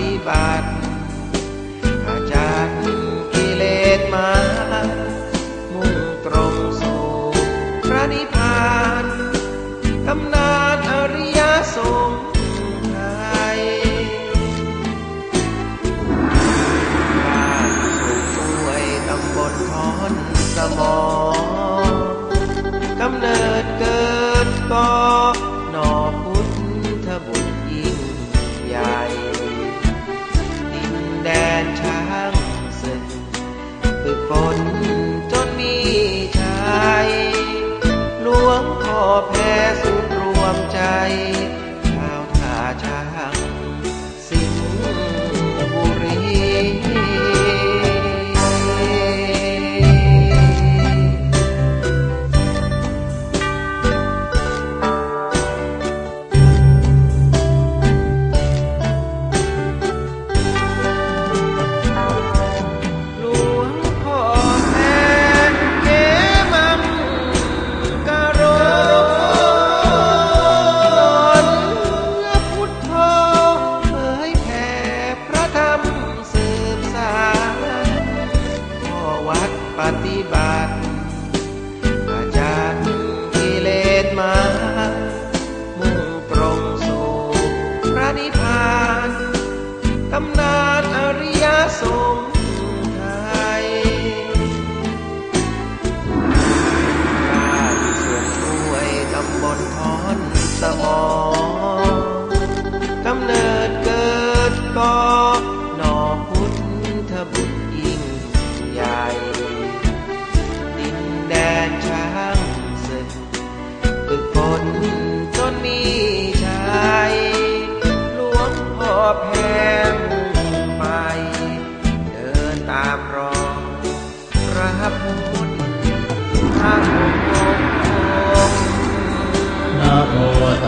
ฏิบัติ ปฏิบัติอาจารย์กิเลสมามุ่งตรงสู่พระนิพพานตำนานอริยสงฆ์ไทยบ้านสวนช่วยตำบลทอนสมอกำเนิดเกิดก่อน